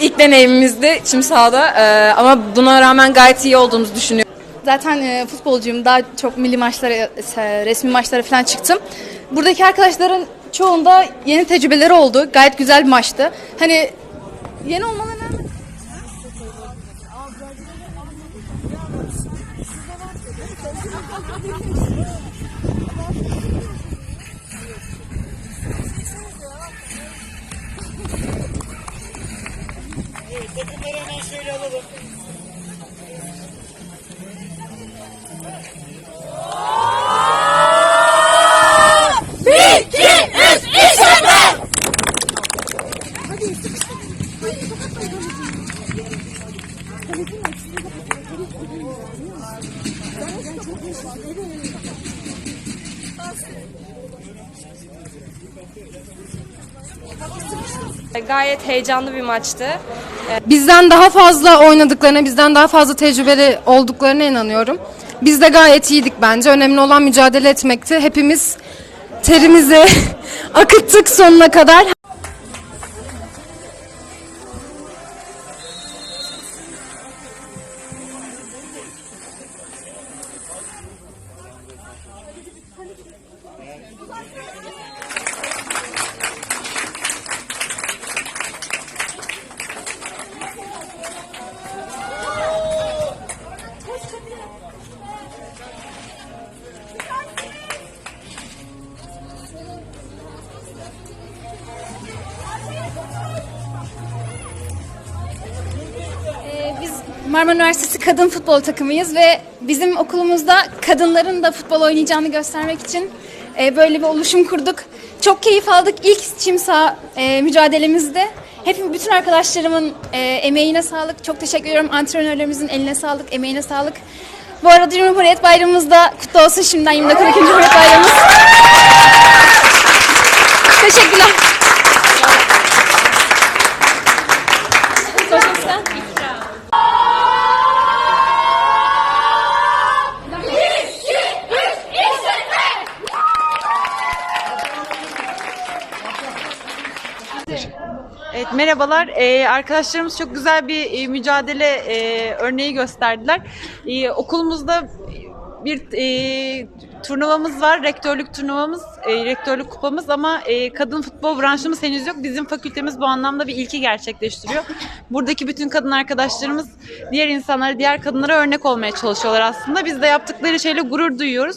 ilk deneyimimizdi çim sahada Ee, ama buna rağmen gayet iyi olduğumuzu düşünüyorum. Zaten e, futbolcuyum. Daha çok milli maçlara, e, resmi maçlara falan çıktım. Buradaki arkadaşların çoğunda yeni tecrübeleri oldu. Gayet güzel bir maçtı. Hani yeni olmalarına rağmen Takımları hemen şöyle alalım. Gayet heyecanlı bir maçtı. bizden daha fazla oynadıklarına, bizden daha fazla tecrübeli olduklarına inanıyorum. Biz de gayet iyiydik bence. Önemli olan mücadele etmekti. Hepimiz terimizi akıttık sonuna kadar. Marmara Üniversitesi kadın futbol takımıyız ve bizim okulumuzda kadınların da futbol oynayacağını göstermek için e, böyle bir oluşum kurduk. Çok keyif aldık ilk çim e, mücadelemizde. Hep bütün arkadaşlarımın e, emeğine sağlık. Çok teşekkür ediyorum. Antrenörlerimizin eline sağlık, emeğine sağlık. Bu arada Cumhuriyet Bayramımız da kutlu olsun şimdiden 29 Ekim Cumhuriyet Bayramımız. Teşekkürler. Evet merhabalar. Ee, arkadaşlarımız çok güzel bir e, mücadele e, örneği gösterdiler. Ee, okulumuzda bir e, turnuvamız var, rektörlük turnuvamız, e, rektörlük kupamız ama e, kadın futbol branşımız henüz yok. Bizim fakültemiz bu anlamda bir ilki gerçekleştiriyor. Buradaki bütün kadın arkadaşlarımız diğer insanlara, diğer kadınlara örnek olmaya çalışıyorlar aslında. Biz de yaptıkları şeyle gurur duyuyoruz.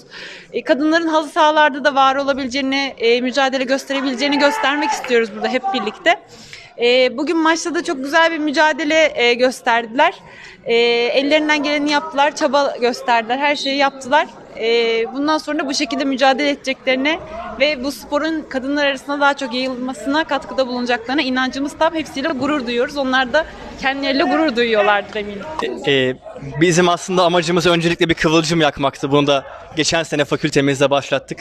E, kadınların halı sahalarda da var olabileceğini, e, mücadele gösterebileceğini göstermek istiyoruz burada hep birlikte. E, bugün maçta da çok güzel bir mücadele e, gösterdiler. E, ellerinden geleni yaptılar, çaba gösterdiler, her şeyi yaptılar. E, bundan sonra da bu şekilde mücadele edeceklerine ve bu sporun kadınlar arasında daha çok yayılmasına katkıda bulunacaklarına inancımız tam. Hepsiyle gurur duyuyoruz. Onlar da kendileriyle gurur duyuyorlardır eminim. Ee, bizim aslında amacımız öncelikle bir kıvılcım yakmaktı. Bunu da geçen sene fakültemizde başlattık.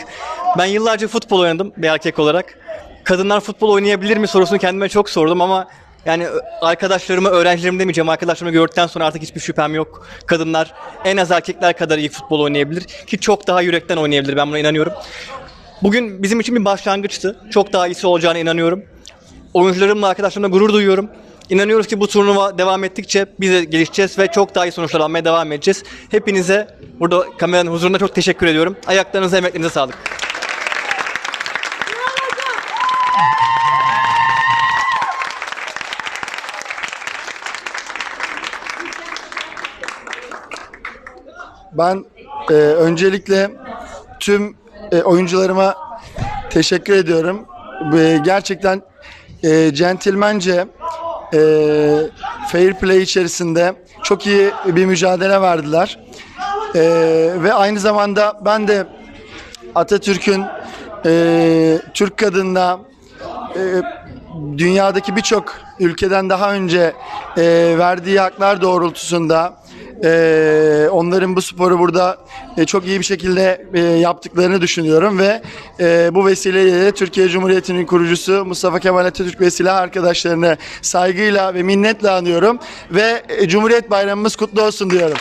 Ben yıllarca futbol oynadım bir erkek olarak. Kadınlar futbol oynayabilir mi sorusunu kendime çok sordum ama yani arkadaşlarımı, öğrencilerimi demeyeceğim. Arkadaşlarımı gördükten sonra artık hiçbir şüphem yok. Kadınlar en az erkekler kadar iyi futbol oynayabilir. Ki çok daha yürekten oynayabilir. Ben buna inanıyorum. Bugün bizim için bir başlangıçtı. Çok daha iyisi olacağına inanıyorum. Oyuncularımla, arkadaşlarımla gurur duyuyorum. İnanıyoruz ki bu turnuva devam ettikçe biz de gelişeceğiz ve çok daha iyi sonuçlar almaya devam edeceğiz. Hepinize burada kameranın huzurunda çok teşekkür ediyorum. Ayaklarınıza, emeklerinize sağlık. Ben e, öncelikle tüm e, oyuncularıma teşekkür ediyorum. E, gerçekten e, centilmence, e, fair play içerisinde çok iyi bir mücadele verdiler. E, ve aynı zamanda ben de Atatürk'ün e, Türk kadınına e, dünyadaki birçok ülkeden daha önce e, verdiği haklar doğrultusunda e, onların bu sporu burada e, çok iyi bir şekilde e, yaptıklarını düşünüyorum ve e, bu vesileyle de Türkiye Cumhuriyeti'nin kurucusu Mustafa Kemal Atatürk ve silah arkadaşlarını saygıyla ve minnetle anıyorum ve e, Cumhuriyet Bayramımız kutlu olsun diyorum.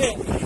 abi.